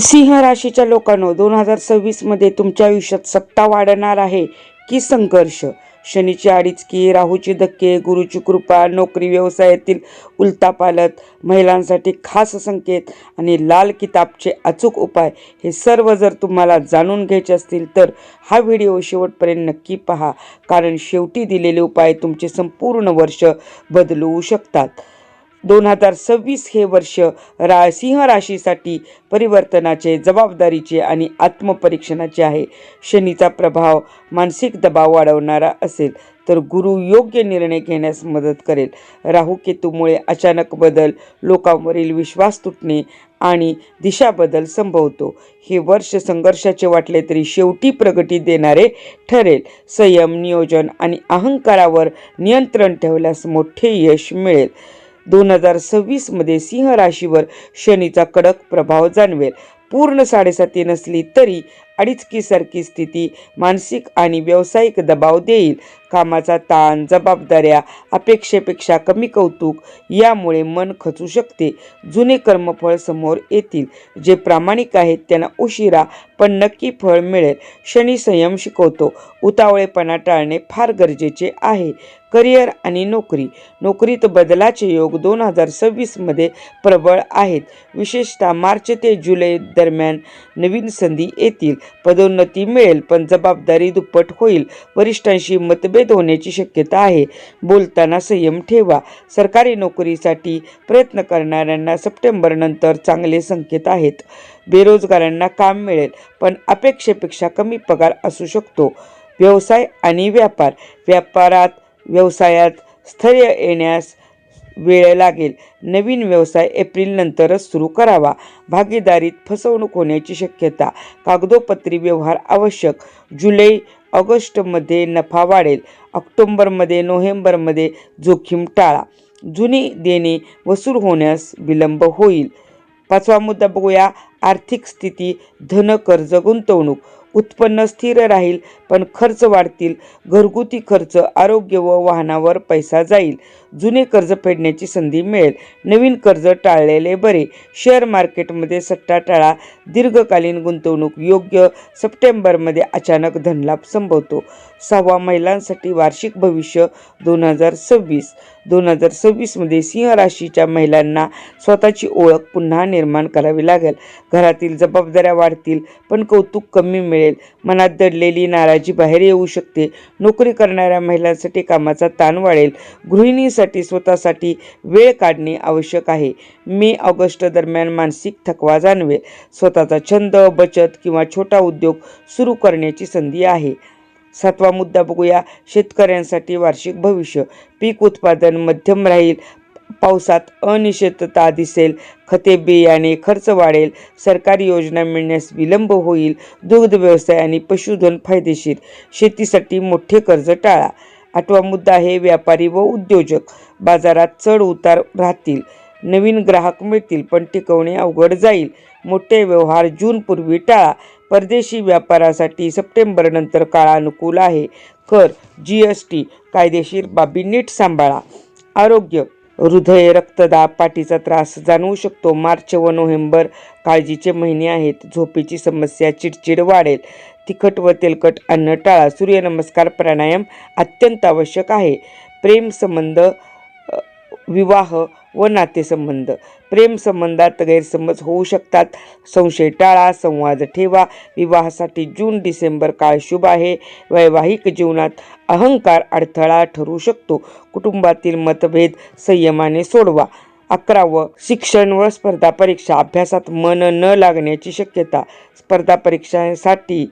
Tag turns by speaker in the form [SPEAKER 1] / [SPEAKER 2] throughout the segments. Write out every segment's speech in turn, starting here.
[SPEAKER 1] सिंह राशीच्या लोकांनो दोन हजार सव्वीसमध्ये तुमच्या आयुष्यात सत्ता वाढणार आहे की संघर्ष? शनीची आडीचकी राहूची धक्के गुरुची कृपा नोकरी व्यवसायातील उलतापालत महिलांसाठी खास संकेत आणि लाल किताबचे अचूक उपाय हे सर्व जर तुम्हाला जाणून घ्यायचे असतील तर हा व्हिडिओ शेवटपर्यंत नक्की पहा. कारण शेवटी दिलेले उपाय तुमचे संपूर्ण वर्ष बदलवू शकतात. दोन हजार सव्वीस हे वर्ष रा सिंह राशीसाठी परिवर्तनाचे जबाबदारीचे आणि आत्मपरीक्षणाचे आहे. शनीचा प्रभाव मानसिक दबाव वाढवणारा असेल तर गुरु योग्य निर्णय घेण्यास मदत करेल. राहू केतूमुळे अचानक बदल लोकांवरील विश्वास तुटणे आणि दिशाबदल संभवतो. हे वर्ष संघर्षाचे वाटले तरी शेवटी प्रगती देणारे ठरेल. संयम नियोजन आणि अहंकारावर नियंत्रण ठेवल्यास मोठे यश मिळेल. दोन हजार सव्वीसमध्ये सिंह राशीवर शनीचा कडक प्रभाव जाणवेल. पूर्ण साडेसाती नसली तरी अडीचकीसारखी स्थिती मानसिक आणि व्यावसायिक दबाव देईल. कामाचा ताण जबाबदाऱ्या अपेक्षेपेक्षा कमी कौतुक यामुळे मन खचू शकते. जुने कर्मफळ समोर येतील. जे प्रामाणिक आहेत त्यांना उशिरा पण नक्की फळ मिळेल. शनी संयम शिकवतो. उतावळेपणा टाळणे फार गरजेचे आहे. करिअर आणि नोकरी. नोकरीत बदलाचे योग दोन हजार सव्वीसमध्ये प्रबळ आहेत. विशेषतः मार्च ते जुलै दरम्यान नवीन संधी येतील. पदोन्नती मिळेल पण जबाबदारी दुप्पट होईल. वरिष्ठांशी मतभेद होण्याची शक्यता आहे. बोलताना संयम ठेवा. सरकारी नोकरीसाठी प्रयत्न करणाऱ्यांना सप्टेंबरनंतर चांगले संकेत आहेत. बेरोजगारांना काम मिळेल पण अपेक्षेपेक्षा कमी पगार असू शकतो. व्यवसाय आणि व्यापार. व्यापारात व्यवसायात स्थैर्य येण्यास वेळ लागेल. नवीन व्यवसाय एप्रिलनंतरच सुरू करावा. भागीदारीत फसवणूक होण्याची शक्यता. कागदोपत्री व्यवहार आवश्यक. जुलै ऑगस्टमध्ये नफा वाढेल. ऑक्टोंबरमध्ये नोव्हेंबरमध्ये जोखीम टाळा. जुनी देणे वसूल होण्यास विलंब होईल. पाचवा मुद्दा बघूया. आर्थिक स्थिती धन कर्ज गुंतवणूक. उत्पन्न स्थिर राहील पण खर्च वाढतील. घरगुती खर्च आरोग्य व वाहनावर पैसा जाईल. जुने कर्ज फेडण्याची संधी मिळेल. नवीन कर्ज टाळलेले बरे. शेअर मार्केटमध्ये सट्टा टाळा. दीर्घकालीन गुंतवणूक योग्य. सप्टेंबरमध्ये अचानक धनलाभ संभवतो. सहावा महिलांसाठी वार्षिक भविष्य दोन हजार सव्वीस. दोन हजार सव्वीसमध्ये सिंह राशीच्या महिलांना स्वतःची ओळख पुन्हा निर्माण करावी लागेल. घरातील जबाबदाऱ्या वाढतील पण कौतुक कमी मिळेल. मनात दडलेली नाराजी बाहेर येऊ शकते. नोकरी करणाऱ्या महिलांसाठी कामाचा ताण वाढेल. गृहिणीसाठी स्वतःसाठी वेळ काढणे आवश्यक आहे. मे ऑगस्ट दरम्यान मानसिक थकवा जाणवेल. स्वतःचा छंद बचत किंवा छोटा उद्योग सुरू करण्याची संधी आहे. सातवा मुद्दा बघूया. शेतकऱ्यांसाठी वार्षिक भविष्य. पीक उत्पादन मध्यम राहील. पावसात अनिश्चितता दिसेल. खते बियाणे खर्च वाढेल. सरकारी योजना मिळण्यास विलंब होईल. दुग्ध व्यवसाय आणि पशुधन फायदेशीर. शेतीसाठी मोठे कर्ज टाळा. आठवा मुद्दा आहे व्यापारी व उद्योजक. बाजारात चढ उतार राहतील. नवीन ग्राहक मिळतील पण टिकवणे अवघड जाईल. मोठे व्यवहार जूनपूर्वी टाळा. परदेशी व्यापारासाठी सप्टेंबरनंतर काळानुकूल आहे. कर जी एस टी कायदेशीर बाबी नीट सांभाळा. आरोग्य हृदय रक्तदाब पाठीचा त्रास जाणवू शकतो. मार्च व नोव्हेंबर काळजीचे महिने आहेत. झोपेची समस्या चिडचिड वाढेल. तिखट व तेलकट अन्न टाळा. सूर्यनमस्कार प्राणायाम अत्यंत आवश्यक आहे. प्रेम संबंध विवाह व नातेसंबंध. प्रेमसंबंधात गैरसमज होऊ शकतात. संशय टाळा संवाद ठेवा. विवाहासाठी जून डिसेंबर काळ शुभ आहे. वैवाहिक जीवनात अहंकार अडथळा ठरू शकतो. कुटुंबातील मतभेद संयमाने सोडवा. अकरावं शिक्षण व स्पर्धा परीक्षा अभ्यासात मन न लागण्याची शक्यता. स्पर्धा परीक्षांसाठी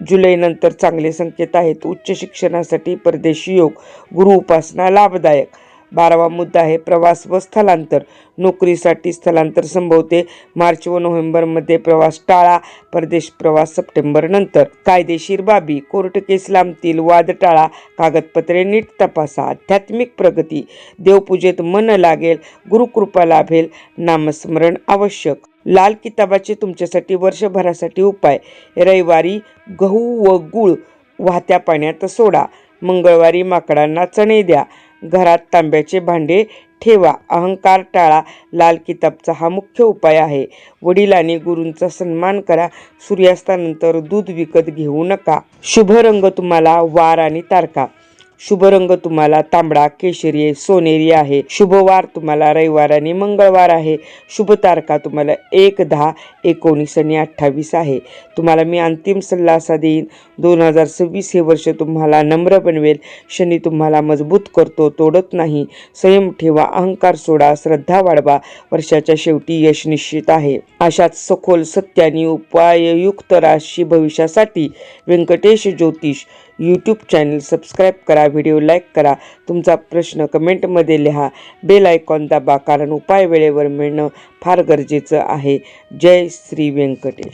[SPEAKER 1] जुलैनंतर चांगले संकेत आहेत. उच्च शिक्षणासाठी परदेशी योग गुरु उपासना लाभदायक. बारावा मुद्दा आहे प्रवास व स्थलांतर. नोकरीसाठी स्थलांतर संभवते. मार्च व नोव्हेंबरमध्ये प्रवास टाळा. परदेश प्रवास सप्टेंबरनंतर कायदेशीर बाबी कोर्ट केस लांबतील वाद टाळा. कागदपत्रे नीट तपासा. आध्यात्मिक प्रगती. देवपूजेत मन लागेल गुरुकृपा लाभेल नामस्मरण आवश्यक. लाल किताबाचे तुमच्यासाठी वर्षभरासाठी उपाय. रविवारी गहू व गूळ वाहत्या पाण्यात सोडा. मंगळवारी माकडांना चणे द्या. घरात तांब्याचे भांडे ठेवा. अहंकार टाळा. लाल किताबचा हा मुख्य उपाय आहे. वडिलांनी गुरूंचा सन्मान करा. सूर्यास्तानंतर दूध विकत घेऊ नका. शुभ रंग तुम्हाला वार आणि तारका शुभ रंग तुम्हाला तांबडा केशरी सोनेरी आहे. शुभवार तुम्हाला रविवार आणि मंगळवार आहे. शुभ तारखा तुम्हाला एक दहा एकोणीस आणि अठ्ठावीस आहे. तुम्हाला मी अंतिम सल्ला असा देईन दोन हजार सव्वीस हे वर्ष तुम्हाला नम्र बनवेल. शनी तुम्हाला मजबूत करतो तोडत नाही. संयम ठेवा अहंकार सोडा श्रद्धा वाढवा. वर्षाच्या शेवटी यश निश्चित आहे. अशाच सखोल सत्यानी उपाययुक्त राशी भविष्यासाठी Vyankatesh Jyotish YouTube channel subscribe करा व्हिडिओ लाईक करा. तुमचा प्रश्न कमेंटमध्ये लिहा. बेल आयकॉन दाबा कारण उपाय वेळेवर मिळणं फार गरजेचं आहे. जय श्री व्यंकटेश.